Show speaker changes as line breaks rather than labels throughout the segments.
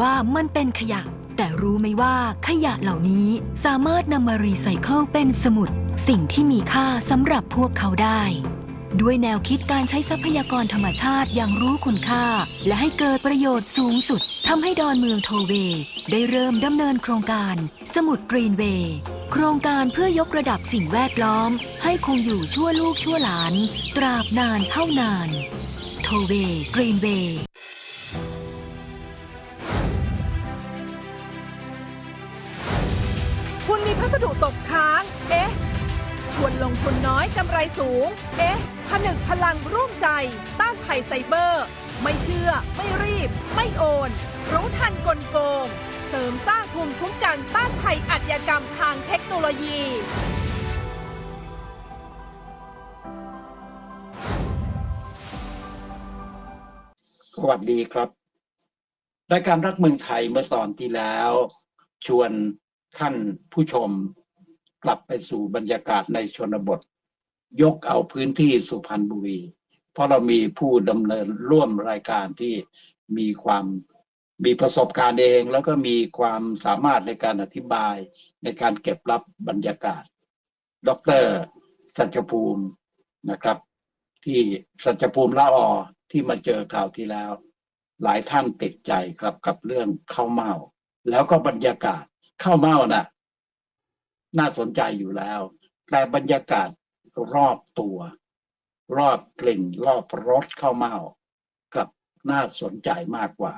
ว่ามันเป็นขยะ แต่รู้ไหมว่าขยะเหล่านี้สามารถนำมารีไซเคิลเป็นสมุด สิ่งที่มีค่าสำหรับพวกเขาได้ ด้วยแนวคิดการใช้ทรัพยากรธรรมชาติอย่างรู้คุณค่า และให้เกิดประโยชน์สูงสุดทำให้ดอนเมืองโทเวได้เริ่มดำเนินโครงการ สมุดกรีนเวย์โครงการเพื่อยกระดับสิ่งแวดล้อม ให้คงอยู่ชั่วลูกชั่วหลาน ตราบนานเท่านาน โทเวกรีนเวย์
รสูง เอ๊ะ ผนึกพลังร่วมใจ ต้านภัยไซเบอร์ ไม่เชื่อ ไม่รีบ ไม่โอน รู้ทันกลโกง เสริมสร้างภูมิคุ้มกันต้านภัยอาชญากรรมทางเทคโนโลยี
สวัสดีครับรายการรักเมืองไทยเมื่อตอนที่แล้ว ชวนท่านผู้ชมกลับไปสู่บรรยากาศในชนบท ยกเอาพื้นที่สุพรรณบุรี เพราะเรามีผู้ดำเนินร่วมรายการที่มีความมีประสบการณ์เอง แล้วก็มีความสามารถในการอธิบายในการเก็บรับบรรยากาศ ดรสัจภูมินะครับ ที่สัจภูมิละออที่มาเจอคราวที่แล้ว หลายท่านติดใจครับกับเรื่องข้าวเมาแล้วก็บรรยากาศข้าวเมาน่ะ น่าสนใจอยู่แล้ว แต่บรรยากาศ รอบตัว รอบกลิ่น รอบรสข้าวเม่ากับน่าสนใจมากกว่า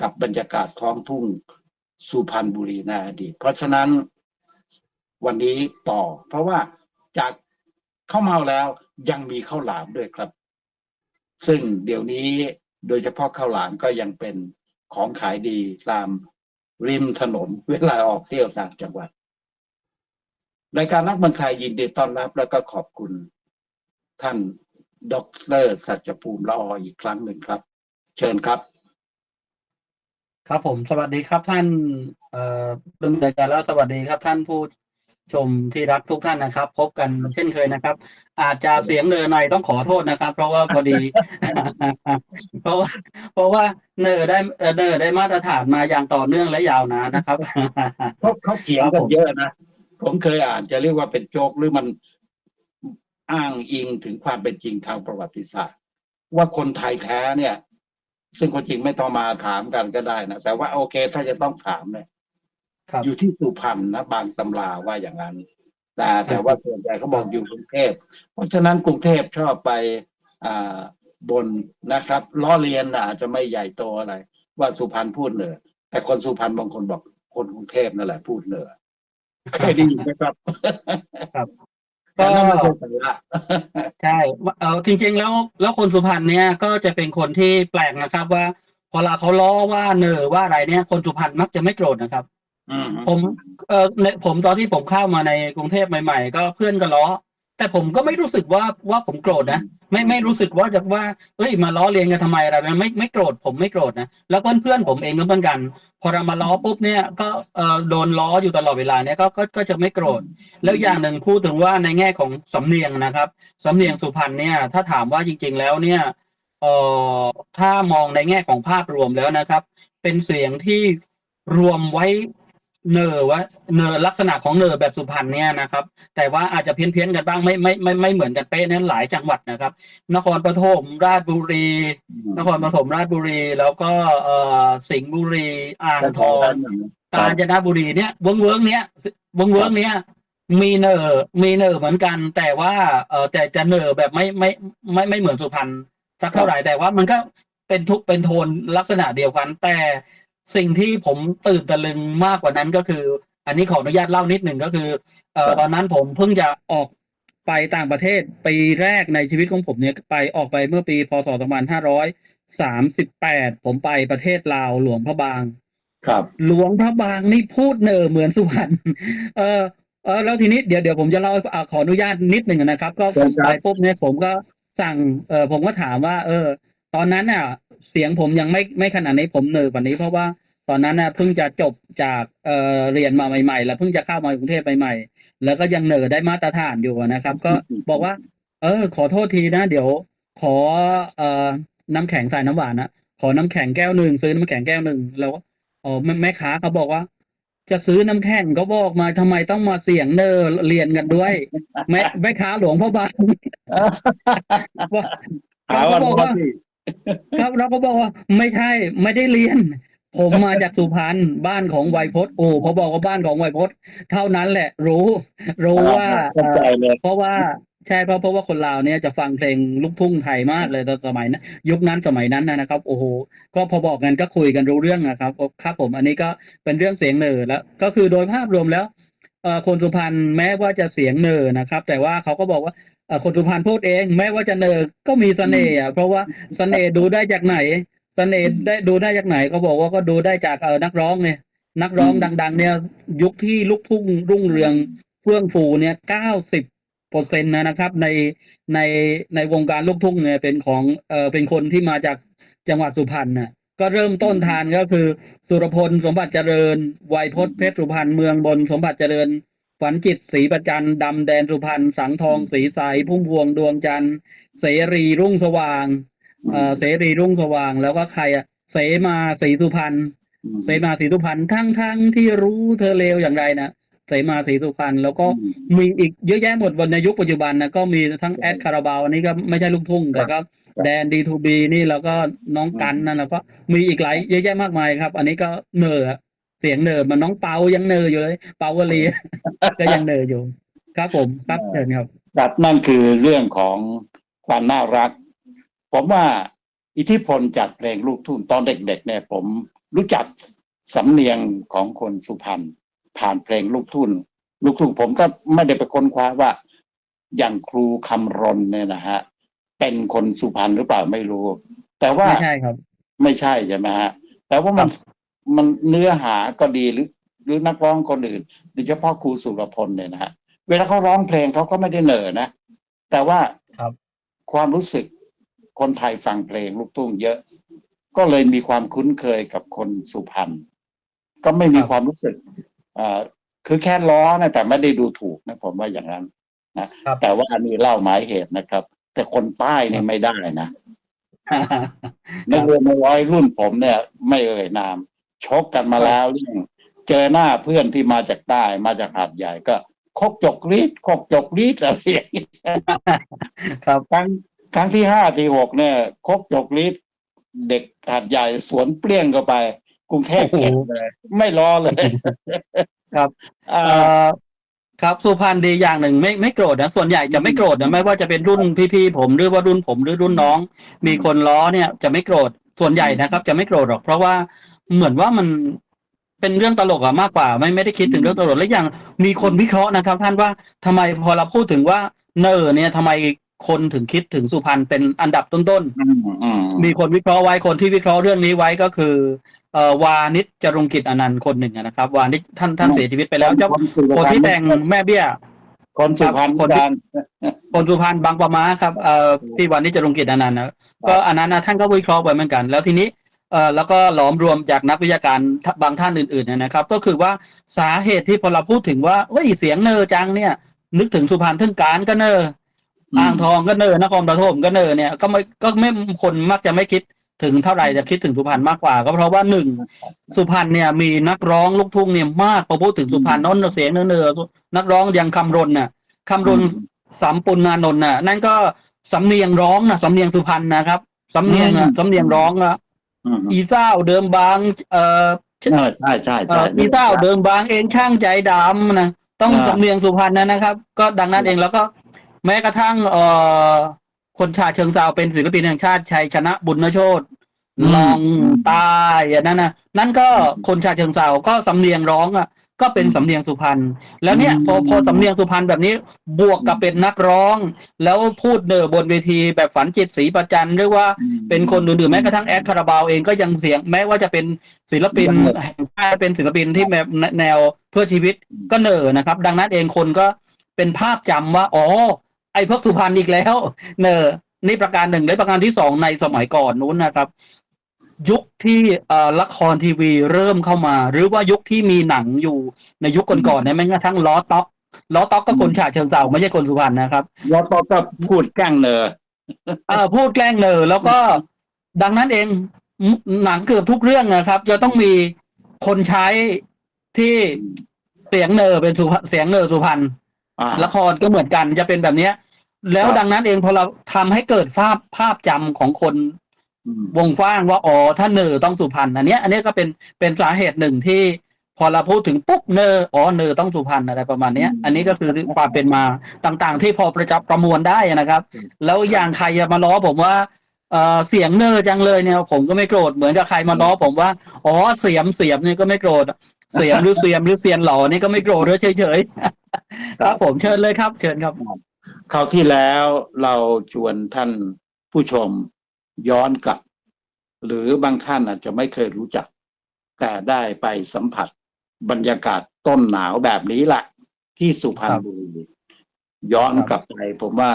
กับบรรยากาศท้องทุ่งสุพรรณบุรีในอดีต เพราะฉะนั้นวันนี้ต่อ เพราะว่าจากข้าวเมาแล้วยังมีข้าวหลามด้วยครับ ซึ่งเดี๋ยวนี้โดยเฉพาะข้าวหลามก็ยังเป็นของขายดีตามริมถนนเวลาออกเที่ยวต่างจังหวัด รายการนักเมืองไทยยินดีต้อนรับแล้วก็ขอบคุณท่านดรสัจภูมิละอออีกครั้งหนึ่งครับ เชิญครับ
ครับผมสวัสดีครับท่านเอ่อดำเนินการแล้วสวัสดีครับ ท่านผู้ชมที่รักทุกท่านนะครับ พบกันเช่นเคยนะครับ อาจจะเสียงเนอหน่อยต้องขอโทษนะครับ เพราะว่าพอดี เพราะว่าเพราะว่าเนอได้เอ่อเนอได้มาตรฐานมาอย่างต่อเนื่องและยาวนานนะครับ
เพราะเขาเถียงกันเยอะนะ ผมเคยอ่านจะเรียกว่าเป็นโจกหรือมันอ้างอิงถึงความเป็นจริงทางประวัติศาสตร์ ว่าคนไทยแท้เนี่ย ซึ่งคนจริงไม่ต้องมาถามกันก็ได้นะแต่ว่าโอเคถ้าจะต้องถามเนี่ย
ครับ
อยู่ที่สุพรรณนะบางตำราว่าอย่างนั้นแต่แต่ว่าส่วนใหญ่เขาบอกอยู่กรุงเทพ เพราะฉะนั้นกรุงเทพชอบไปอ่าบนนะครับล้อเลียนน่ะอาจจะไม่ใหญ่โตอะไร ว่าสุพรรณพูดเหนือแต่คนสุพรรณบางคนบอกคนกรุงเทพนั่นแหละพูดเหนือ เคยได้ยินไหมครับ
ครับ
แต่นั่นไม่ใช่สาระ
ใช่ว่าเออจริง ๆ แล้วแล้วคนสุพรรณเนี่ยก็จะเป็นคนที่แปลกนะครับว่าพอเวลาเขาล้อว่าเนอว่าอะไรเนี่ย คนสุพรรณมักจะไม่โกรธนะครับ
อืม
ผมเออในผมตอนที่ผมเข้ามาในกรุงเทพใหม่ ๆ ก็เพื่อนก็ล้อ แต่ผมก็ไม่รู้สึกว่าว่าผมโกรธนะไม่ไม่รู้สึกว่าจะว่าเอ้ยมาล้อเลียนกันทำไมอะไรนะไม่ไม่โกรธผมไม่โกรธนะแล้วเพื่อนเพื่อนผมเองก็เหมือนกัน พอเรามาล้อปุ๊บเนี่ยก็เออโดนล้ออยู่ตลอดเวลาเนี่ยก็ก็ก็จะไม่โกรธแล้วอย่างหนึ่งพูดถึงว่าในแง่ของสำเนียงนะครับสำเนียงสุพรรณเนี่ยถ้าถามว่าจริง ๆ แล้วเนี่ยเอ่อถ้ามองในแง่ของภาพรวมแล้วนะครับ เป็นเสียงที่รวมไว้ เนอว่าเนอลักษณะของเนอแบบสุพรรณเนี่ยนะครับ แต่ว่าอาจจะเพี้ยนเพี้ยนๆกันบ้างไม่ไม่ไม่ไม่เหมือนกันเป๊ะนั้นหลายจังหวัดนะครับ นครปฐมราชบุรี นครปฐมราชบุรี แล้วก็เอ่อสิงห์บุรีอ่างทองกาญจนบุรีเนี่ยเวิ้งเวิ้งเนี้ยเวิ้งเวิ้งเนี้ยมีเนอมีเนอเหมือนกัน แต่ว่าเออแต่จะเนอแบบไม่ไม่ไม่ไม่เหมือนสุพรรณสักเท่าไหร่แต่ว่ามันก็เป็นทุกเป็นโทนลักษณะเดียวกันแต่ สิ่งที่ผมตื่นตะลึงมากกว่านั้นก็คือ อันนี้ขออนุญาตเล่านิดหนึ่งก็คือเออตอนนั้นผมเพิ่งจะออกไปต่างประเทศปีแรกในชีวิตของผมเนี่ยไปออกไปเมื่อปีพศ2538 ผมไปประเทศลาวหลวงพระบาง
ครับ
หลวงพระบางนี่พูดเนอเหมือนสุพรรณเออเออแล้วทีนี้เดี๋ยวเดี๋ยวผมจะเล่าอ่าขออนุญาตนิดหนึ่งนะครับ ก็
เชิญครับ
ไปปุ๊บเนี่ยผมก็สั่งเออผมก็ถามว่า เออ ตอนนั้นน่ะ เสียงผมยังไม่ไม่ขนาดนี้ผมเนอกว่านี้เพราะว่าตอนนั้นนะเพิ่งจะจบจากเอ่อเรียนมาใหม่ ๆ แล้วเพิ่งจะเข้ามากรุงเทพใหม่ๆแล้วก็ยังเนอได้มาตรฐานอยู่นะครับ ก็บอกว่า เออ ขอโทษทีนะ เดี๋ยวขอเอ่อน้ำแข็งใส่น้ำหวานนะขอน้ำแข็งแก้วหนึ่งซื้อน้ำแข็งแก้วหนึ่งแล้วอ๋อแม่ค้าเขาบอกว่า จะซื้อน้ำแข็งก็บอกมาทำไมต้องมาเสี่ยงเนอเรียนกันด้วย แม่แม่ค้าหลวงพ่อบางว่าเขาบอกว่า ครับเราก็บอกว่าไม่ใช่ไม่ได้เรียน ผมมาจากสุพรรณบ้านของไวยพจน์โอ้พอบอกว่าบ้านของไวยพจน์เท่านั้นแหละ รู้ รู้ว่า
เข้าใจเลย
เพราะว่าใช่เพราะเพราะว่าคนลาวเนี่ยจะฟังเพลงลูกทุ่งไทยมากเลยตอนสมัยนั้นยุคนั้นสมัยนั้นนะครับ โอ้โหก็พอบอกกันก็คุยกันรู้เรื่องนะครับครับผมอันนี้ก็เป็นเรื่องเสียงเหนือแล้ว ก็คือโดยภาพรวมแล้วเอ่อ คนสุพรรณแม้ว่าจะเสียงเหนือนะครับ แต่ว่าเขาก็บอกว่าเอ่อคนสุพรรณพูดเอง แม้ว่าจะเหนือก็มีเสน่ห์อะเพราะว่าเสน่ห์ดูได้จากไหนเสน่ห์ได้ดูได้จากไหนเขาบอกว่าก็ดูได้จากเออนักร้องเนี่ย นักร้อง
อืม
ดัง ๆ เนี่ย ยุคที่ลูกทุ่งรุ่งเรืองเฟื่องฟูเนี่ยเก้าสิบเปอร์เซ็นต์นะครับ ในในในวงการลูกทุ่งเนี่ยเป็นของเออเป็นคนที่มาจากจังหวัดสุพรรณน่ะ ก็เริ่มต้นทานก็คือ สุรพลสมบัติเจริญไวยพจน์เพชรสุพรรณเมืองบนสมบัติเจริญ ฝันจิตศรีประจันดำแดนสุพรรณสังทองสีใสพุ่มพวงดวงจันทร์เสรีรุ่งสว่างเอ่อเสรีรุ่งสว่าง แล้วก็ใครอะเสมาศรีสุพรรณเสมาศรีสุพรรณทั้งทั้งที่รู้เธอเลวอย่างไรนะ เสมาศรีสุพรรณแล้วก็มีอีกเยอะแยะหมดวันในยุคปัจจุบันนะก็มีทั้งแอดคาราบาวอันนี้ก็ไม่ใช่ลูกทุ่งแต่ก็แดนดีทูบีนี่แล้วก็น้องกันนั่นแล้วก็มีอีกหลายเยอะแยะมากมายครับ อันนี้ก็เนออะเสียงเนอมันน้องเปายังเนออยู่เลย เปาวลีก็ยังเนออยู่ ครับผมครับเชิญครับ
ครับนั่นคือเรื่องของความน่ารัก ผมว่าอิทธิพลจากเพลงลูกทุ่งตอนเด็กๆเนี่ยผมรู้จักสำเนียงของคนสุพรรณ ผ่านเพลงลูกทุ่งลูกทุ่งผมก็ไม่ได้ไปค้นคว้าว่า อย่างครูคำรณเนี่ยนะฮะเป็นคนสุพรรณหรือเปล่าไม่รู้ แต่ว่า
ไม่ใช่ครับ
ไม่ใช่ใช่ไหมฮะแต่ว่ามันมันเนื้อหาก็ดีหรือ หรือนักร้องคนอื่นโดยเฉพาะครูสุรพลเนี่ยนะฮะเวลาเขาร้องเพลงเขาก็ไม่ได้เหน่อนะ แต่ว่า
ครับ
ความรู้สึกคนไทยฟังเพลงลูกทุ่งเยอะ ก็เลยมีความคุ้นเคยกับคนสุพรรณก็ไม่มี
ครับ
ความรู้สึกเอ่อ คือแค่ล้อนะแต่ไม่ได้ดูถูกนะผมว่าอย่างนั้นนะครับแต่ว่าอันนี้เล่าหมายเหตุนะครับ แต่คนใต้เนี่ยไม่ได้นะนักเรียนในร้อยรุ่นผมเนี่ย ไม่เอ่ยนามชกกันมาแล้วเรื่องเจอหน้าเพื่อนที่มาจากใต้มาจากหาดใหญ่ก็คกจกรีดคกจกรีดอะไรอย่างเงี้ย
ครับ
ครั้งครั้งที่ห้าที่หกเนี่ยคกจกรีดเด็กหาดใหญ่สวนเปรี้ยงเข้าไป กรุงเทพเก็บเลย ไม่รอเลย
ครับ
อ่า
เอ่อครับสุพรรณดีอย่างหนึ่งไม่ไม่โกรธนะส่วนใหญ่จะไม่โกรธนะไม่ว่าจะเป็นรุ่นพี่ๆผมหรือว่ารุ่นผมหรือรุ่นน้อง มีคนล้อเนี่ยจะไม่โกรธส่วนใหญ่นะครับ จะไม่โกรธหรอก เพราะว่าเหมือนว่ามันเป็นเรื่องตลกอะมากกว่า ไม่ไม่ได้คิดถึงเรื่องตลกและอย่างมีคนวิเคราะห์นะครับ ท่านว่าทำไมพอเราพูดถึงว่าเนอร์เนี่ยทำไมคนถึงคิดถึงสุพรรณเป็นอันดับต้นๆ
อืมอืม
มีคนวิเคราะห์ไว้คนที่วิเคราะห์เรื่องนี้ไว้ก็คือ เอ่อวานิชจรงกิจอนันต์คนหนึ่งอะนะครับ วานิชท่านท่านเสียชีวิตไปแล้วเจ้า
คนสุพรรณ
คนที่แต่งแม่เบี้ย
คนสุพรรณ
คนที่
กัน
คนสุพรรณบางปะมาครับเอ่อพี่วานิชจรงกิจอนันต์นะก็อันนั้นนะท่านก็วิเคราะห์ไว้เหมือนกัน แล้วทีนี้เอ่อแล้วก็หลอมรวมจากนักวิทยาการบางท่านอื่นๆเนยนะครับ ก็คือว่าสาเหตุที่พอเราพูดถึงว่าเฮ้ยเสียงเนอจังเนี่ย นึกถึงสุพรรณทึ่งการก็เนอ
อืม
อ่างทองก็เนอนครปฐมก็เนอเนี่ยก็ไม่ก็ไม่คนมักจะไม่คิด ถึงเท่าไหร่จะคิดถึงสุพรรณมากกว่า ก็เพราะว่าหนึ่งสุพรรณเนี่ยมีนักร้องลูกทุ่งเนี่ยมากพอพูดถึงสุพรรณโน้นเสียงเนอเนอนักร้องอย่างคำรณน่ะคำรณสามปุณนานนท์น่ะ นั่นก็สำเนียงร้องนะสำเนียงสุพรรณนะครับสำเนียงอะสำเนียงร้องอะ
อืม
อีเศร้าเดิมบาง เอ่อ
เออใช่ใช่
เอ่
ใช่
ออีเศร้าเดิมบางเองช่างใจดำนะต้อง
อ่า
สำเนียงสุพรรณนะนะครับ ก็ดังนั้นเองแล้วก็ แม้กระทั่งเอ่อ คนชาเชิงเซาเป็นศิลปินแห่งชาติชัยชนะบุญโชตลองใตายอันนั้นนะนั่นก็คนชาเชิงเซาก็สำเนียงร้องอะ ก็เป็นสำเนียงสุพรรณแล้วเนี่ยพอพอสำเนียงสุพรรณแบบนี้บวกกับเป็นนักร้อง แล้วพูดเนอบนเวทีแบบฝันจิตศรีประจันหรือว่าเป็นคนอื่นๆแม้กระทั่งแอดคาราบาวเองก็ยังเสียงแม้ว่าจะเป็นศิลปินแห่งชาติเป็นศิลปินที่แบบแนวเพื่อชีวิตก็เหนอนะครับ ดังนั้นเองคนก็เป็นภาพจำว่าอ๋อ ไอ้พวกสุพรรณอีกแล้ว เนอนี่ประการหนึ่งและประการที่สองในสมัยก่อนนู้นนะครับ ยุคที่เอ่อละครทีวีเริ่มเข้ามา หรือว่ายุคที่มีหนังอยู่ในยุคก่อนๆเนี่ยแม้กระทั่งล้อต็อกล้อต็อกก็คนฉะเชิงเซาไม่ใช่คนสุพรรณนะครับ
แล้วก็พูดแกล้งเนอ
เออพูดแกล้งเนอแล้วก็ดังนั้นเองหนังเกือบทุกเรื่องนะครับ จะต้องมีคนใช้ที่เสียงเนอเป็นสุพรรณเสียงเนอสุพรรณ
อ่า
ละครก็เหมือนกันจะเป็นแบบเนี้ย แล้ว
ครับ
ดังนั้นเองพอเราทำให้เกิดภาพภาพจำของคน
อืม
วงกว้างว่าอ๋อถ้าเนอต้องสุพรรณอันเนี้ย อันเนี้ยก็เป็นเป็นสาเหตุหนึ่งที่ พอเราพูดถึงปุ๊บเนออ๋อเนอต้องสุพรรณอะไรประมาณเนี้ย อันนี้ก็คือความเป็นมาต่างๆ ที่พอประจับประมวลได้นะครับ แล้วอย่างใครจะมาล้อผมว่าเออเสียงเนอจังเลยเนี่ยผมก็ไม่โกรธเหมือนกับใครมาล้อผมว่าอ๋อเสียมเสียมเนี่ยก็ไม่โกรธเสียมหรือเสียมหรือเสียนหล่อนี่ก็ไม่โกรธด้วยเฉยๆครับผมเชิญเลยครับ เชิญครับ
คราวที่แล้วเราชวนท่านผู้ชมย้อนกลับ หรือบางท่านอาจจะไม่เคยรู้จัก แต่ได้ไปสัมผัสบรรยากาศต้นหนาวแบบนี้แหละที่สุพรรณบุรีย้อนกลับไป ผมว่า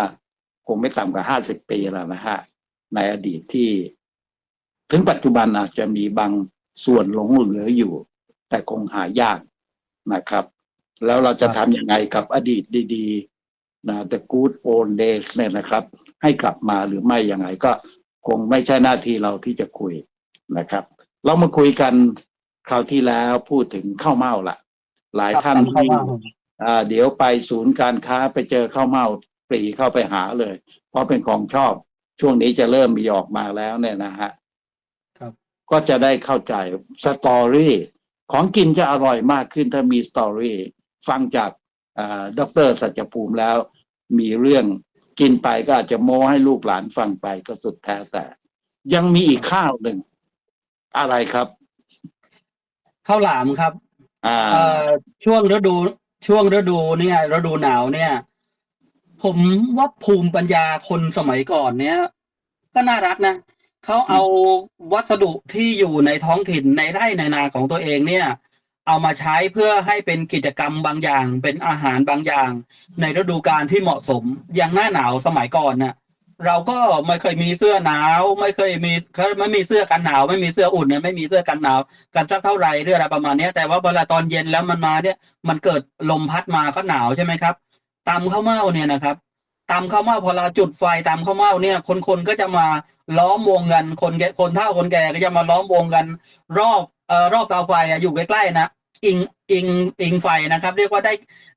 คงไม่ต่ำกว่าห้าสิบปีแล้วนะฮะ ในอดีตที่ ถึงปัจจุบันอาจจะมีบางส่วนหลงเหลืออยู่ แต่คงหายากนะครับ แล้วเราจะทำยังไงกับอดีตดี ๆ นะ the good old days เนี่ยนะครับ ให้กลับมาหรือไม่ยังไงก็คงไม่ใช่หน้าที่เราที่จะคุยนะครับ เรามาคุยกันคราวที่แล้วพูดถึงข้าวเม่าละหลายท่าน
ครับข้าวเม่า
อ่าเดี๋ยวไปศูนย์การค้าไปเจอข้าวเม่าปรีเข้าไปหาเลย เพราะเป็นของชอบช่วงนี้จะเริ่มมีออกมาแล้วเนี่ยนะฮะ
ครับ
ก็จะได้เข้าใจสตอรี่ของกินจะอร่อยมากขึ้นถ้ามีสตอรี่ฟังจาก ดรสัจภูมิแล้ว มีเรื่องกินไปก็อาจจะโม้ให้ลูกหลานฟังไปก็สุดแท้แต่ ยังมีอีกข้าวหนึ่ง อะไรครับ
ข้าวหลามครับ
อ่า
เอ่อช่วงฤดูช่วงฤดูเนี่ยฤดูหนาวเนี่ย ผมว่าภูมิปัญญาคนสมัยก่อนเนี่ย ก็น่ารักนะเขาเอาวัสดุที่อยู่ในท้องถิ่นในไร่ในนาของตัวเองเนี่ย เอามาใช้เพื่อให้เป็นกิจกรรมบางอย่าง เป็นอาหารบางอย่าง ในฤดูกาลที่เหมาะสมอย่างหน้าหนาวสมัยก่อนน่ะเราก็ไม่เคยมีเสื้อหนาว ไม่เคยมีเขาไม่มีเสื้อกันหนาว ไม่มีเสื้ออุ่นเนี่ยไม่มีเสื้อกันหนาว กันสักเท่าไหร่หรืออะไรประมาณนี้แต่ว่าเวลาตอนเย็นแล้วมันมาเนี่ย มันเกิดลมพัดมาก็หนาวใช่ไหมครับตำข้าวเม่าเนี่ยนะครับตำข้าวเม่าพอเราจุดไฟตำข้าวเม่าเนี่ย คนๆก็จะมา ล้อมวงกันคนแก่คนเฒ่าคนแก่ก็จะมาล้อมวงกัน รอบเอ่อรอบเตาไฟอะอยู่ใกล้ๆนะอิงอิงอิงไฟนะครับ เรียกว่าได้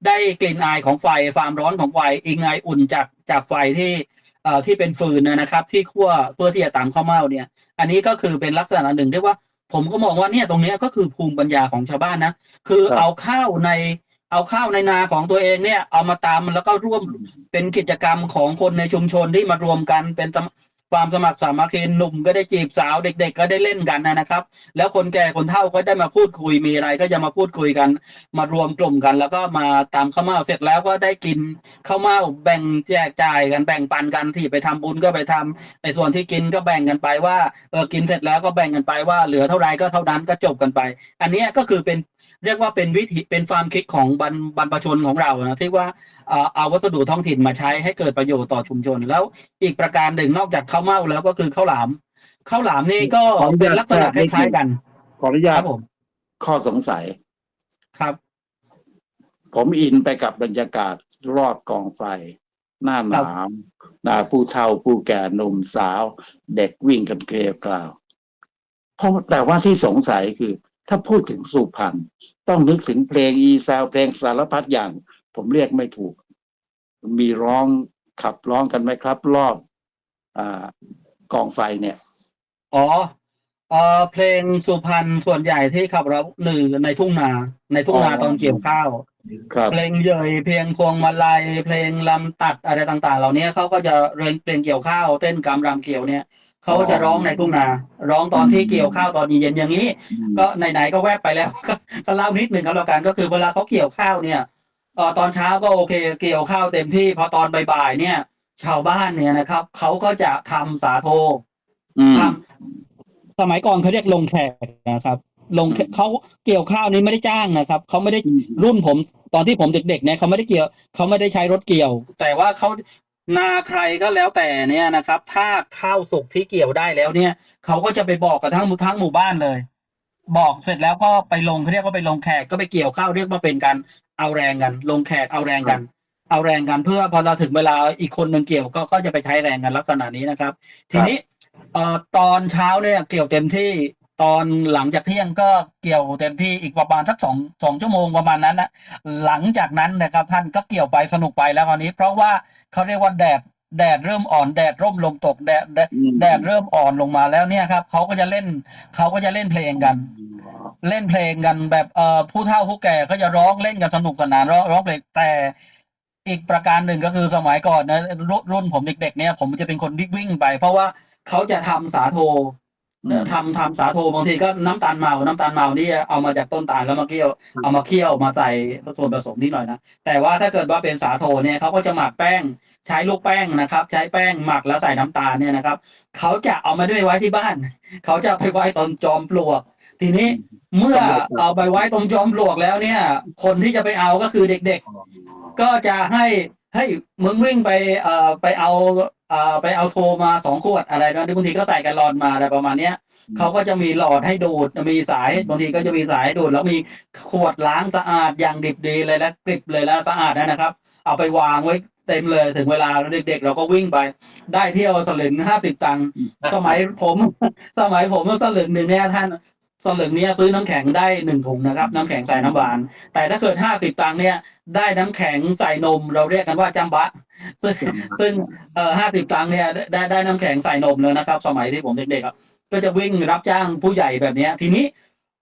ได้กลิ่นอายของไฟความร้อนของไฟอิงอายอุ่นจากจากไฟที่เอ่อที่เป็นฟืนนะครับ ที่คั่วเพื่อที่จะตำข้าวเม่าเนี่ย อันนี้ก็คือเป็นลักษณะหนึ่งที่ว่าผมก็มองว่าเนี่ยตรงเนี้ยก็คือภูมิปัญญาของชาวบ้านนะ คือ
ครับ
เอาข้าวในเอาข้าวในนาของตัวเองเนี่ย เอามาตำแล้วก็ร่วมเป็นกิจกรรมของคนในชุมชนที่มารวมกันเป็นสม ความสมัครสามัคคีหนุ่มก็ได้จีบสาวเด็ก ๆ ก็ได้เล่นกันนะครับ แล้วคนแก่คนเฒ่าก็ได้มาพูดคุยมีอะไร ก็จะมาพูดคุยกัน มารวมกลุ่มกัน แล้วก็มาตามข้าวเม่าเสร็จแล้วก็ได้กินข้าวเม่าแบ่งแจกจ่ายกันแบ่งปันกันที่ไปทำบุญก็ไปทำในส่วนที่กินก็แบ่งกันไปว่าเออกินเสร็จแล้วก็แบ่งกันไปว่าเหลือเท่าไรก็เท่านั้นก็จบกันไป อันนี้ก็คือเป็น เรียกว่าเป็นวิธีเป็นความคิดของบรรบรรพชนของเรานะที่ว่าเอ่อเอาวัสดุท้องถิ่นมาใช้ให้เกิดประโยชน์ต่อชุมชน แล้วอีกประการหนึ่งนอกจากข้าวเม่าแล้วก็คือข้าวหลามข้าวหลามนี่ก็
ขออนุ
เป็น
ญาต
ลักษณะ
แทรกนิด
คล้าย
หนึ่ง
ๆกัน
ขออนุ
ค
ญา
รั
ต
บผม
ข้อสงสัย
ครับ
ผมอินไปกับบรรยากาศรอบกองไฟ หน้าหนาวนาผู้เฒ่าผู้แก่หนุ่มสาว เด็กวิ่งกันเกลียวกล่าวเพราะแต่ว่าที่สงสัยคือ ถ้าพูดถึงสุพรรณต้องนึกถึงเพลงอีแซวเพลงสารพัดอย่าง ผมเรียกไม่ถูก มีร้องขับร้องกันไหมครับ รอบอ่ากองไฟเนี่ย
อ๋อเออเพลงสุพรรณส่วนใหญ่ที่ขับร้องหนึ่งในทุ่งนา ในทุ่งนา
อ๋อ
ตอนเกี่ยวข้าว
ครับ
เพลงเยยเพลงพวงมาลัยเพลงลำตัดอะไรต่าง ๆ เหล่านี้เขาก็จะเรียนเพลงเกี่ยวข้าวเต้นกำรำเกี่ยวเนี่ย เขาก็จะร้องในทุ่งนา ร้องตอนที่เกี่ยวข้าวตอนเย็นๆอย่างนี้ ก็ไหนๆก็แวบไปแล้วก็ก็เล่านิดหนึ่งครับแล้วกันก็คือเวลาเขาเกี่ยวข้าวเนี่ยเอ่อตอนเช้าก็โอเค เกี่ยวข้าวเต็มที่พอตอนบ่ายๆเนี่ย ชาวบ้านเนี่ยนะครับเขาก็จะทำสาโท
อืม
ทำสมัยก่อนเขาเรียกลงแขกนะครับ ลงแขก
อืม
เขาเกี่ยวข้าวนี้ไม่ได้จ้างนะครับเขาไม่ได้รุ่นผม ตอนที่ผมเด็กๆเนี่ยเขาไม่ได้เกี่ยวเขาไม่ได้ใช้รถเกี่ยว แต่ว่าเขา นาใครก็แล้วแต่เนี่ยนะครับ ถ้าข้าวสุกที่เกี่ยวได้แล้วเนี่ย เขาก็จะไปบอกกับทั้งทั้งหมู่บ้านเลย บอกเสร็จแล้วก็ไปลงเขาเรียกว่าไปลงแขกก็ไปเกี่ยวข้าวเรียกว่าเป็นการเอาแรงกัน ลงแขกเอาแรงกัน เอาแรงกันเพื่อพอเราถึงเวลาอีกคนหนึ่งเกี่ยวก็ก็จะไปใช้แรงกันลักษณะนี้นะครับ ทีนี้เอ่อตอนเช้าเนี่ยเกี่ยวเต็มที่ ตอนหลังจากเที่ยงก็เกี่ยวเต็มที่อีกประมาณสักสองสองชั่วโมงประมาณนั้นนะหลังจากนั้นนะครับท่านก็เกี่ยวไปสนุกไปแล้วคราวนี้ เพราะว่าเขาเรียกว่าแดดแดดเริ่มอ่อนแดดร่มลมตกแดดแดดแดดเริ่มอ่อนลงมาแล้วเนี่ยครับเขาก็จะเล่นเขาก็จะเล่นเพลงกัน เล่นเพลงกันแบบเอ่อผู้เฒ่าผู้แก่ก็จะร้องเล่นกันสนุกสนานร้องร้องเพลงแต่อีกประการหนึ่งก็คือสมัยก่อนนะรุ่นรุ่นผมเด็กๆเนี่ยผมจะเป็นคนวิ่งวิ่งไป เพราะว่าเขาจะทำสาโท
อืม
ทำทำสาโทบางทีก็น้ำตาลเมา น้ำตาลเมานี่เอามาจากต้นตาลแล้วมาเคี่ยว เอามาเคี่ยวมาใส่ส่วนผสมนิดหน่อยนะ แต่ว่าถ้าเกิดว่าเป็นสาโทเนี่ยเขาก็จะหมักแป้ง ใช้ลูกแป้งนะครับ ใช้แป้งหมักแล้วใส่น้ำตาลเนี่ยนะครับเขาจะเอามาด้วยไว้ที่บ้าน เขาจะไปไว้ตอนจอมปลวก ทีนี้เมื่อเอาไปไว้ตรงจอมปลวกแล้วเนี่ย คนที่จะไปเอาก็คือเด็กๆ ก็จะให้ให้มึงวิ่งไปเอ่อไปเอาเอ่อไปเอาโทมาสองขวดอะไรนะบางทีก็ใส่กันรอนมาอะไรประมาณเนี้ยเขาก็จะมีหลอดให้ดูดมีสายบางทีก็จะมีสายให้ดูดแล้วมีขวดล้างสะอาดอย่างดิบดีเลยและกริบเลยแล้วสะอาดนะครับ เอาไปวางไว้เต็มเลยถึงเวลาเด็กๆ เราก็วิ่งไป ได้เที่ยวสลึงห้าสิบตังค์สมัยผม สมัยผมสลึงหนึ่งเนี่ยท่าน สลึงเนี้ยซื้อน้ำแข็งได้หนึ่งถุงนะครับ น้ำแข็งใส่น้ำหวาน แต่ถ้าเกิดห้าสิบตังค์เนี่ยได้น้ำแข็งใส่นม เราเรียกกันว่าจำบะ ซึ่งซึ่งเอ่อห้าสิบตังค์เนี่ยได้ได้น้ำแข็งใส่นมเลยนะครับ สมัยที่ผมเด็กๆอะก็จะวิ่งรับจ้างผู้ใหญ่แบบเนี้ย ทีนี้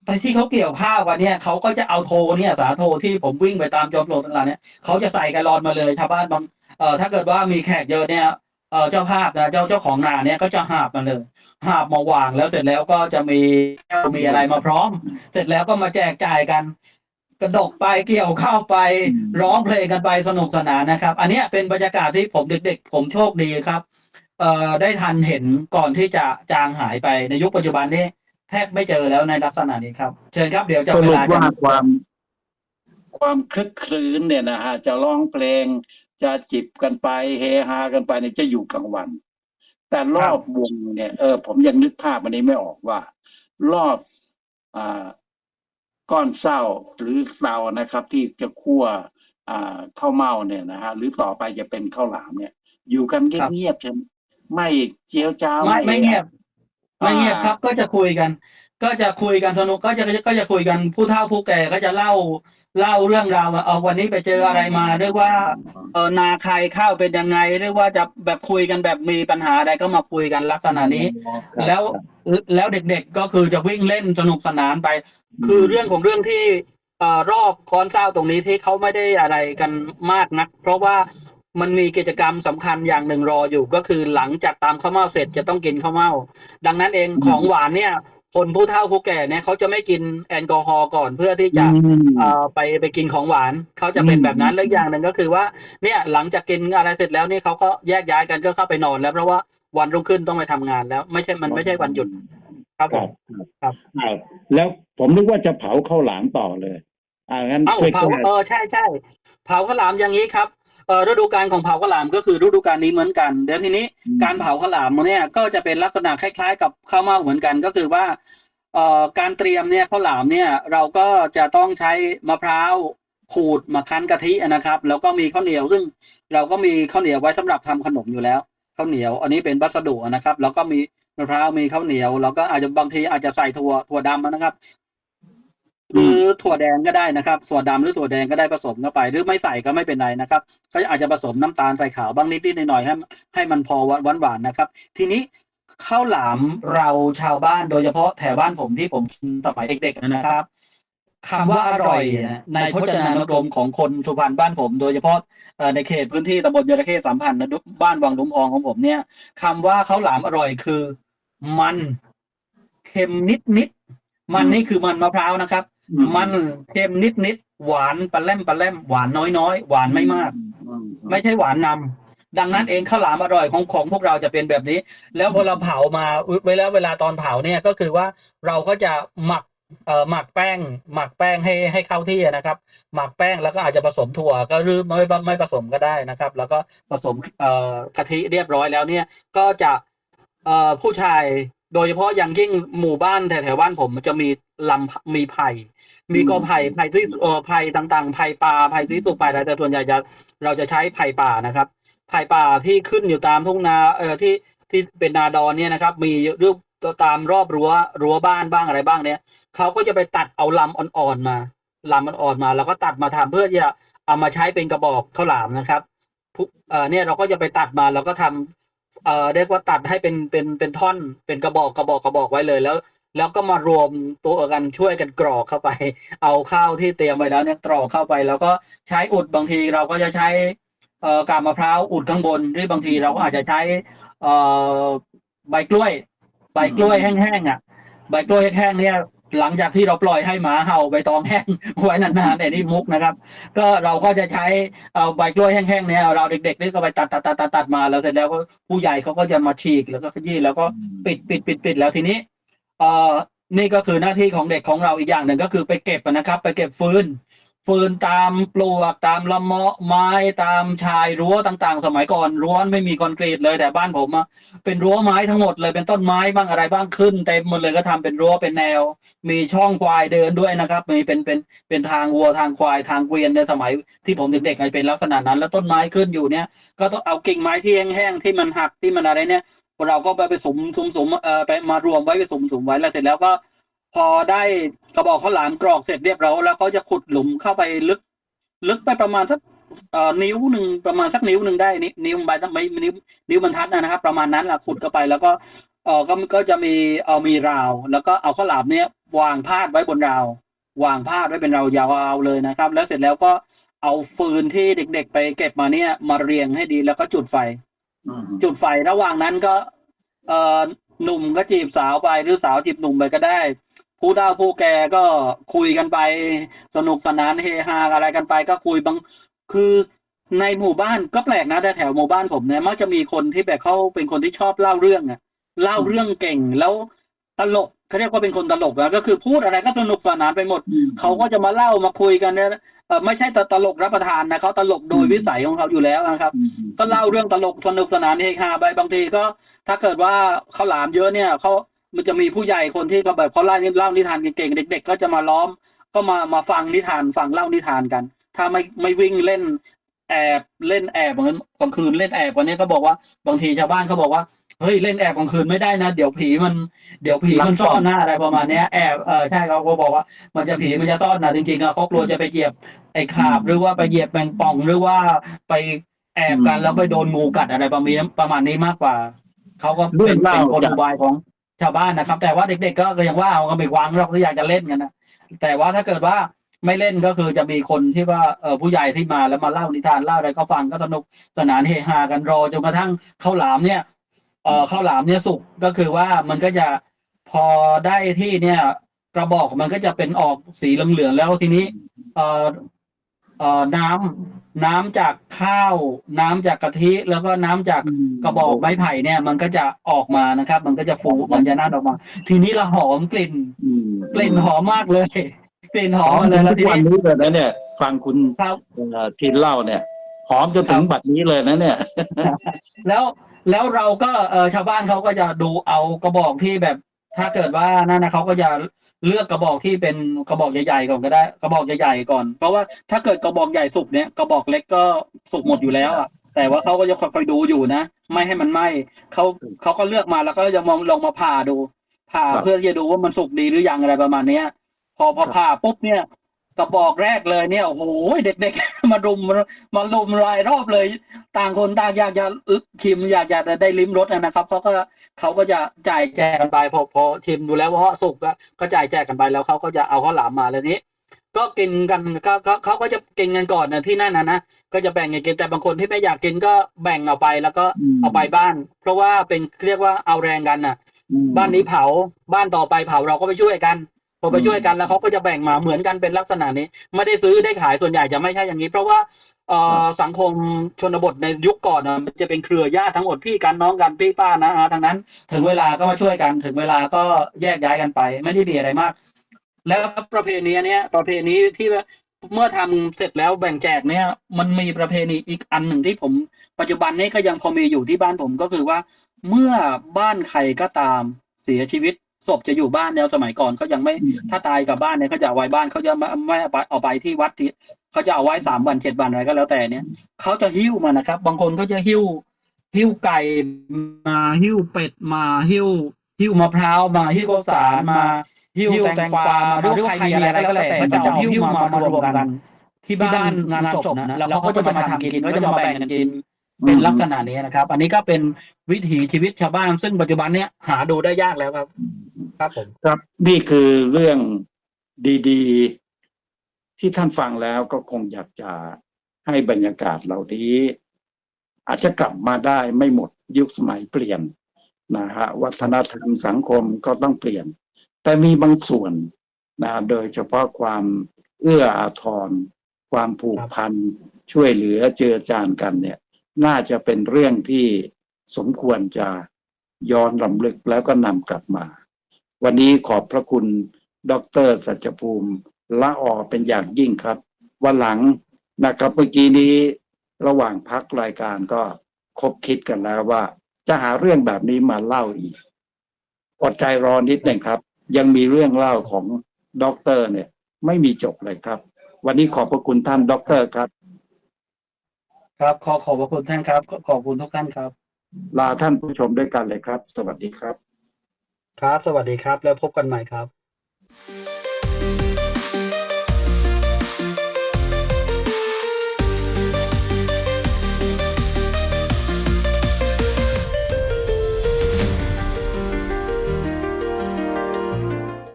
ไปที่เขาเกี่ยวข้าวกันเนี่ยเขาก็จะเอาโทเนี่ยสาโทที่ผมวิ่งไปตามจอมปลวกต่างๆเนี่ยเขาจะใส่กระลอนมาเลยชาวบ้านบางเอ่อถ้าเกิดว่ามีแขกเยอะเนี่ย เอ่อเจ้าภาพนะเจ้าเจ้าของนาเนี่ยก็จะหาบมาเลย หาบมาวางแล้วเสร็จแล้วก็จะมีแก้วมีอะไรมาพร้อม เสร็จแล้วก็มาแจกจ่ายกัน กระดกไปเกี่ยวข้าวไป
อืม
ร้องเพลงกันไปสนุกสนานนะครับ อันเนี้ยเป็นบรรยากาศที่ผมเด็กๆ ผมโชคดีครับเอ่อได้ทันเห็นก่อนที่จะจางหายไปในยุคปัจจุบันนี้แทบไม่เจอแล้วในลักษณะนี้ครับ เชิญครับเดี๋ยวจะ
ส
เว
รุป
ลาจะ
ว่าความ ความคลึกคลื้นเนี่ยนะฮะจะร้องเพลง จะจิบกันไปเฮฮากันไปเนี่ยจะอยู่กลางวัน แต่รอบวงเนี่ยเออผมยังนึกภาพอันนี้ไม่ออกว่า รอบอ่าก้อนเศร้าหรือเตานะครับ ที่จะคั่วอ่าข้าวเม่าเนี่ยนะฮะหรือต่อไปจะเป็นข้าวหลามเนี่ย อยู่กันเงียบๆใช่ไหมไม่เจียวจ้าว
ไม่ไม่เงียบ
อ่า
ไม่เงียบครับก็จะคุยกัน ก็จะคุยกันสนุกก็จะก็จะคุยกันผู้เฒ่าผู้แก่ก็จะเล่าเล่าเรื่องราวว่าเออวันนี้ไปเจออะไรมาเรียกว่าเออนาใครข้าวเป็นยังไงเรียกว่าจะแบบคุยกันแบบมีปัญหาอะไรก็มาคุยกันลักษณะนี้ แล้วแล้วเด็กๆก็คือจะวิ่งเล่นสนุกสนานไป คือเรื่องของเรื่องที่เอ่อรอบคอนเศร้าตรงนี้ที่เขาไม่ได้อะไรกันมากนัก เพราะว่ามันมีกิจกรรมสำคัญอย่างหนึ่งรออยู่ก็คือหลังจากตามข้าวเม่าเสร็จจะต้องกินข้าวเม่าดังนั้นเองของหวานเนี่ย คนผู้เฒ่าผู้แก่เนี่ยเขาจะไม่กินแอลกอฮอล์ก่อนเพื่อที่จะเอ่อไปไปกินของหวานเขาจะเป็นแบบนั้นแล้วอย่างหนึ่งก็คือว่าเนี่ยหลังจากกินอะไรเสร็จแล้วนี่เขาก็แยกย้ายกันก็เข้าไปนอนแล้วเพราะว่าวันรุ่งขึ้นต้องไปทำงานแล้ว ไม่ใช่มันไม่ใช่วันหยุด ครับ
ค
ผ
รับ
ม
ครับครับแล้วผมนึกว่าจะเผาข้าวหลามต่อเลย อ่างั้น
เอ้า
ช่วย
เผา
แก้
เออใช่ใช่เผาข้าวหลามอย่างนี้ครับเออ ฤดูกาลของเผาข้าวหลามก็คือฤดูกาลนี้เหมือนกัน เดี๋ยวทีนี้การเผาข้าวหลามเนี่ยก็จะเป็นลักษณะคล้ายๆ กับข้าวเม่าเหมือนกันก็คือว่าเอ่อการเตรียมเนี่ยข้าวหลามเนี่ยเราก็จะต้องใช้มะพร้าวขูดมาคั้นกะทินะครับ แล้วก็มีข้าวเหนียวซึ่งเราก็มีข้าวเหนียวไว้สำหรับทำขนมอยู่แล้วข้าวเหนียว อันนี้เป็นวัสดุนะครับ แล้วก็มีมะพร้าวมีข้าวเหนียว แล้วก็อาจจะบางทีอาจจะใส่ถั่วถั่วดำนะครับ หรือถั่วแดงก็ได้นะครับถั่วดำหรือถั่วแดงก็ได้ผสมเข้าไป หรือไม่ใส่ก็ไม่เป็นไรนะครับ ก็อาจจะผสมน้ำตาลใส่ขาวบ้างนิดๆหน่อยๆให้ให้มันพอหวานหวานๆนะครับ ทีนี้ข้าวหลามเราชาวบ้านโดยเฉพาะแถวบ้านผมที่ผมกินสมัยเด็กๆนะครับคำว่าอร่อยในพจนานุกรมของคนสุพรรณบ้านผม โดยเฉพาะในเขตพื้นที่ตำบลยระเข้สามพันธ์นะบ้านวังลุมพองของผมเนี่ยคำว่าข้าวหลามอร่อยคือ มันเค็มนิดๆมันนี่คือมันมะพร้าวนะครับ มันเค็มนิดนิดๆหวานปลาแรมปลาแรมหวานน้อยน้อยๆหวานไม่มาก ไม่ใช่หวานนำดังนั้นเองข้าวหลามอร่อยของของพวกเราจะเป็นแบบนี้ แล้วพอเราเผามาเวลาเวลาตอนเผาเนี่ยก็คือว่าเราก็จะหมักเอ่อหมักแป้ง หมักแป้งให้ให้เข้าที่นะครับ หมักแป้งแล้วก็อาจจะผสมถั่วก็หรือไม่ไม่ไม่ผสมก็ได้นะครับ แล้วก็ผสมเอ่อกะทิเรียบร้อยแล้วเนี่ย ก็จะเอ่อผู้ชาย โดยเฉพาะอย่างยิ่งหมู่บ้านแถวๆบ้านผมมันจะมีลำมีไผ่มีกอไผ่ไผ่ที่เอ่อไผ่ต่างๆไผ่ป่าไผ่ที่สุกไผ่อะไรแต่ส่วนใหญ่จะเราจะใช้ไผ่ป่านะครับไผ่ป่าที่ขึ้นอยู่ตามทุ่งนาเอ่อที่ที่เป็นนาดอนเนี่ยนะครับ มีรูปตามรอบรั้วรั้วบ้านบ้างอะไรบ้างเนี่ยเขาก็จะไปตัดเอาลำอ่อนๆมาลำอ่อนๆมา แล้วก็ตัดมาทำเพื่อจะเอามาใช้เป็นกระบอกข้าวหลามนะครับผู้เอ่อเนี่ยเราก็จะไปตัดมาแล้วก็ทำ เอ่อเรียกว่าตัดให้เป็นเป็นเป็นท่อนเป็นกระบอกกระบอกกระบอกไว้เลยแล้ว แล้วก็มารวมตัวกันช่วยกันกรอกเข้าไป เอาข้าวที่เตรียมไว้แล้วเนี่ยกรอกเข้าไป แล้วก็ใช้อุดบางทีเราก็จะใช้เอ่อกาบมะพร้าวอุดข้างบนหรือบางทีเราก็อาจจะใช้เอ่อใบกล้วย ใบกล้วยแห้งๆอะ ใบกล้วยแห้งๆเนี่ย หลังจากที่เราปล่อยให้หมาเห่าใบตองแห้งไว้นานๆไอ้นี่มุกนะครับ ก็เราก็จะใช้เอาใบกล้วยแห้งๆเนี่ยเราเด็กๆนี่ก็ไปตัดตัดตัดตัดตัดมาแล้วเสร็จแล้วก็ผู้ใหญ่เขาก็จะมาฉีกแล้วก็ขยี้แล้วก็ปิดปิดปิดปิดแล้วทีนี้เอ่อนี่ก็คือหน้าที่ของเด็กของเราอีกอย่างหนึ่งก็คือไปเก็บนะครับ ไปเก็บฟืน ฟืนตามปลวกตามละเมาะไม้ตามชายรั้วต่าง ๆ สมัยก่อนรั้วไม่มีคอนกรีตเลยแต่บ้านผมอะเป็นรั้วไม้ทั้งหมดเลยเป็นต้นไม้บ้างอะไรบ้างขึ้นเต็มหมดเลยก็ทำเป็นรั้วเป็นแนว มีช่องควายเดินด้วยนะครับมีเป็นเป็นเป็นทางวัวทางควายทางเกวียนในสมัยที่ผมเด็กๆเป็นลักษณะนั้น แล้วต้นไม้ขึ้นอยู่เนี่ย ก็ต้องเอากิ่งไม้ที่แห้งๆที่มันหักที่มันอะไรเนี่ยเราก็ไปไปสมสมสมเอ่อไปมารวมไว้ไปสมสมไว้แล้วเสร็จแล้วก็ พอได้กระบอกข้าวหลามกรอกเสร็จเรียบร้อยแล้วเขาจะขุดหลุมเข้าไปลึก ลึกไปประมาณสักเอ่อนิ้วหนึ่งประมาณสักนิ้วหนึ่งได้นิ้วนิ้วใบตั้งไม่นิ้วนิ้วบรรทัดนะครับ ประมาณนั้นแหละขุดเข้าไปแล้วก็เออก็ก็จะมีเออมีราว แล้วก็เอาข้าวหลามเนี้ยวางพาดไว้บนราว วางพาดไว้เป็นราวยาวๆเลยนะครับ แล้วเสร็จแล้วก็เอาฟืนที่เด็ก ๆ ไปเก็บมาเนี่ย มาเรียงให้ดีแล้วก็จุดไฟ
อืม
จุดไฟระหว่างนั้นก็ เอ่อ หนุ่มก็จีบสาวไปหรือสาวจีบหนุ่มไปก็ได้ ผู้เฒ่าผู้แก่ก็คุยกันไป สนุกสนานเฮฮาอะไรกันไปก็คุยบางคือในหมู่บ้านก็แปลกนะแต่แถวหมู่บ้านผมเนี่ยมักจะมีคนที่แบบเขาเป็นคนที่ชอบเล่าเรื่องอะเล่าเรื่องเก่งแล้ว ตลกเขาเรียกว่าเป็นคนตลกนะก็คือพูดอะไรก็สนุกสนานไปหมด เขาก็จะมาเล่ามาคุยกันเนี่ยเออไม่ใช่แต่ตลกรับประทานนะเขาตลกโดยวิสัยของเขาอยู่แล้วนะครับ ก็เล่าเรื่องตลกสนุกสนานเฮฮาไปบางทีก็ ถ้าเกิดว่าข้าวหลามเยอะเนี่ยเขามันจะมีผู้ใหญ่คนที่เขาแบบเขาเล่าเล่านิทานเก่งๆเด็ก ๆ ก็จะมาล้อม ก็มามาฟังนิทานฟังเล่านิทานกัน ถ้าไม่ไม่วิ่งเล่นแอบเล่นแอบเหมือนกลางคืนเล่นแอบวันนี้เขาบอกว่า บางทีชาวบ้านเขาบอกว่า เฮ้ยเล่นแอบกลางคืนไม่ได้นะ เดี๋ยวผีมันเดี๋ยวผีมันซ่อนหน้าอะไรประมาณเนี้ยแอบเออใช่เขาก็บอกว่า มันจะผีมันจะซ่อนนะจริงๆอะเขากลัวจะไปเหยียบไอ้ขาบหรือว่าไปเหยียบแมงป่องหรือว่าไปแอบกันแล้วไปโดนงูกัดอะไรประมาณนี้ประมาณนี้มากกว่าเขาก็
เรื่
เป็
อนงเล่า
เป็นกล
จาก
อุบายของชาวบ้านนะครับ แต่ว่าเด็กๆก็ก็ยังว่าเอาก็ไม่วางหรอกที่อยากจะเล่นกันนะแต่ว่าถ้าเกิดว่าไม่เล่นก็คือจะมีคนที่ว่าเออผู้ใหญ่ที่มาแล้วมาเล่านิทานเล่าอะไรก็ฟังก็สนุกสนานเฮฮากันรอจนกระทั่งข้าวหลามเนี่ย เอ่อข้าวหลามเนี่ยสุกก็คือว่ามันก็จะพอได้ที่เนี่ย กระบอกมันก็จะเป็นออกสีเหลืองๆแล้วทีนี้ เอ่อเอ่อน้ำน้ำจากข้าว น้ำจากกะทิ แล้วก็น้ำจากกระบอกไม้ไผ่เนี่ย มันก็จะออกมานะครับ มันก็จะฟูมันจะน่าออกมา ทีนี้ละหอมกลิ่น
อืม
กลิ่นหอมมากเลยกลิ่นห
ห
อ
อ
ม
ม
มา
จ
เลย
น
แล้ว
ทุ
ที
กวัน
นี้
นี้เลยนะเนี่ย ฟังคุณ
ครับ
เอ่อทินเล่าเนี่ย หอมจนถึงบัดนี้เลยนะเนี่ย
แล้ว แล้วเราก็เออชาวบ้านเขาก็จะดูเอากระบอกที่แบบ ถ้าเกิดว่านั่นนะเขาก็จะเลือกกระบอกที่เป็นกระบอกใหญ่ๆก่อนก็ได้ กระบอกใหญ่ๆก่อน เพราะว่าถ้าเกิดกระบอกใหญ่สุกเนี่ยกระบอกเล็กก็สุกหมดอยู่แล้วอะ แต่ว่าเขาก็จะคอยๆดูอยู่นะไม่ให้มันไหม้เขาเขาก็เลือกมาแล้วก็จะมองลองมาผ่าดู ผ่าเพื่อที่จะดูว่ามันสุกดีหรือยังอะไรประมาณเนี้ย พอพอผ่าปุ๊บเนี่ย กระบอกแรกเลยเนี่ยโอ้โหเด็กๆ มารุมมารุมรายรอบเลย ต่างคนต่างอยากจะอึชิมอยากจะได้ลิ้มรสนะครับเขาก็เขาก็จะจ่ายแจกกันไปพอพอชิมดูแล้วว่าสุกก็ก็จ่ายแจกกันไปแล้วเขาก็จะเอาข้าวหลามมาแล้วนี้ ก็กินกันก็ก็เขาก็จะกินกันก่อนนะที่นั่นนะนะก็จะแบ่งกันกินแต่บางคนที่ไม่อยากกินก็แบ่งเอาไปแล้วก็เอาไปบ้าน เพราะว่าเป็นเรียกว่าเอาแรงกันน่ะ บ้านนี้เผาบ้านต่อไปเผาเราก็ไปช่วยกัน พอไปช่วยกันแล้วเขาก็จะแบ่งมาเหมือนกันเป็นลักษณะนี้ ไม่ได้ซื้อได้ขายส่วนใหญ่จะไม่ใช่อย่างนี้ เพราะว่าสังคมชนบทในยุคก่อนมันจะเป็นเครือญาติทั้งหมดพี่กันน้องกันพี่ป้านะอาทั้งนั้น ถึงเวลาก็มาช่วยกันถึงเวลาก็แยกย้ายกันไป ไม่ได้มีอะไรมาก แล้วประเพณีเนี้ยประเพณีที่เมื่อทำเสร็จแล้วแบ่งแจกเนี่ย มันมีประเพณีอีกอันหนึ่งที่ผม ปัจจุบันนี้ก็ยังพอมีอยู่ที่บ้านผมก็คือว่า เมื่อบ้านใครก็ตามเสียชีวิต ศพจะอยู่บ้านแนวสมัยก่อนเขายังไม่ ถ้าตายกับบ้านเนี่ยเขาจะเอาไว้บ้านเขาจะไม่ไม่เอาไปเอาไปที่วัดที่เขาจะเอาไว้สามวันเจ็ดวันอะไรก็แล้วแต่เนี่ยเขาจะหิ้วมานะครับ บางคนเขาจะหิ้วหิ้วไก่มาหิ้วเป็ดมาหิ้วหิ้วมะพร้าวมาหิ้วข้าวสารมาหิ้วแตงกวามาหรือว่าใครมีอะไรก็แล้วแต่ก็จะเอาหิ้วมามารวมกัน ที่บ้านงานศพนะแล้วเขาก็จะมาทำกินก็จะมาแบ่งกันกิน เป็นลักษณะนี้นะครับ อันนี้ก็เป็นวิถีชีวิตชาวบ้าน ซึ่งปัจจุบันเนี้ยหาดูได้ยากแล้วครับ ครับผม
ครับนี่คือเรื่องดีๆ ที่ท่านฟังแล้วก็คงอยากจะให้บรรยากาศเหล่านี้ อาจจะกลับมาได้ไม่หมดยุคสมัยเปลี่ยนนะฮะวัฒนธรรมสังคมก็ต้องเปลี่ยน แต่มีบางส่วนนะโดยเฉพาะความเอื้ออาทร ความผูกพันช่วยเหลือเจือจานกันเนี่ย น่าจะเป็นเรื่องที่สมควรจะย้อนรำลึกแล้วก็นำกลับมา วันนี้ขอบพระคุณดรสัจภูมิละออเป็นอย่างยิ่งครับ วันหลังนะครับเมื่อกี้นี้ระหว่างพักรายการก็คบคิดกันแล้วว่า จะหาเรื่องแบบนี้มาเล่าอีก อดใจรอนิดหนึ่งครับ ยังมีเรื่องเล่าของด็อกเตอร์เนี่ย ไม่มีจบเลยครับ วันนี้ขอบพระคุณท่านด็อกเตอร์ครับ
ครับ ขอขอบพระคุณท่านครับขอขอบคุณทุกท่านครับ
ลาท่านผู้ชมด้วยกันเลยครับ สวัสดีครับ
ครับ สวัสดีครับ แล้วพบกันใหม่ครับ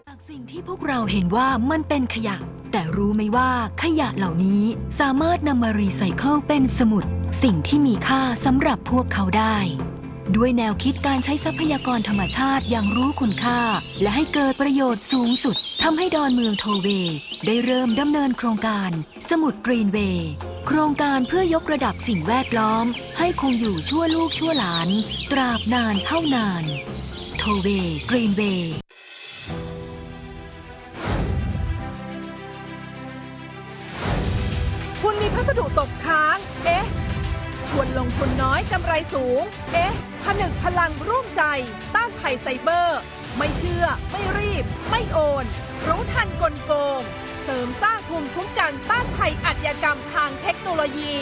จากสิ่งที่พวกเราเห็นว่ามันเป็นขยะ แต่รู้ไหมว่าขยะเหล่านี้สามารถนำมารีไซเคิลเป็นสมุด สิ่งที่มีค่าสำหรับพวกเขาได้ ด้วยแนวคิดการใช้ทรัพยากรธรรมชาติอย่างรู้คุณค่า และให้เกิดประโยชน์สูงสุดทำให้ดอนเมืองโทเวย์ได้เริ่มดำเนินโครงการ สมุดกรีนเวย์โครงการเพื่อยกระดับสิ่งแวดล้อม ให้คงอยู่ชั่วลูกชั่วหลาน ตราบนานเท่านานโทเวย์กรีนเวย์
สดุตกค้าง เอ๊ะชวนลงทุนน้อยกำไรสูง เอ๊ะ ผนึกพลังร่วมใจ ต้านภัยไซเบอร์ ไม่เชื่อ ไม่รีบ ไม่โอน รู้ทันกลโกง เสริมสร้างภูมิคุ้มกันต้านภัยอาชญากรรมทางเทคโนโลยี